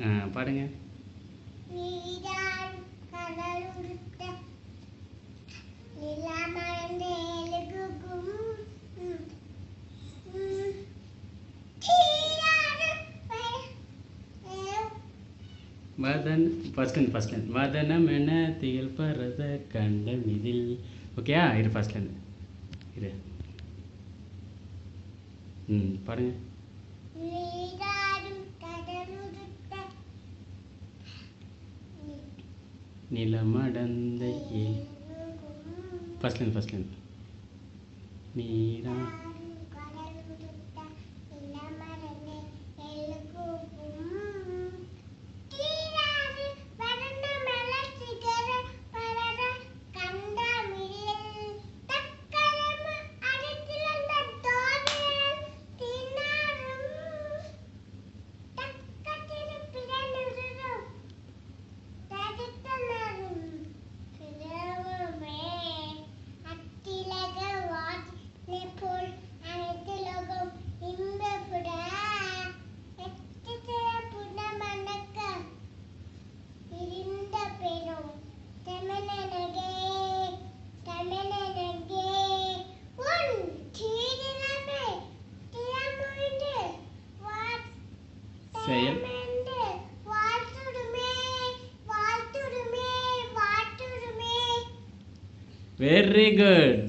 ஆ பாடுங்க. நீதான் கடலுடுத்த நிலமறந்த எழுகுகும் ம், ம். தீராத பய- ஏ- வதன் ஃபஸ்ட்லேருந்து ஃபஸ்ட்லேருந்து வதனம் என திகழ் பரத கண்டம் இதில். ஓகேயா இரு ஃபஸ்ட்லேருந்து இரு. ம் பாடுங்க நிலமடந்த ஏ எழுகுகும் ஃபஸ்ட்லேருந்து ஃபஸ்ட்லேருந்து நீரா செயல். Very good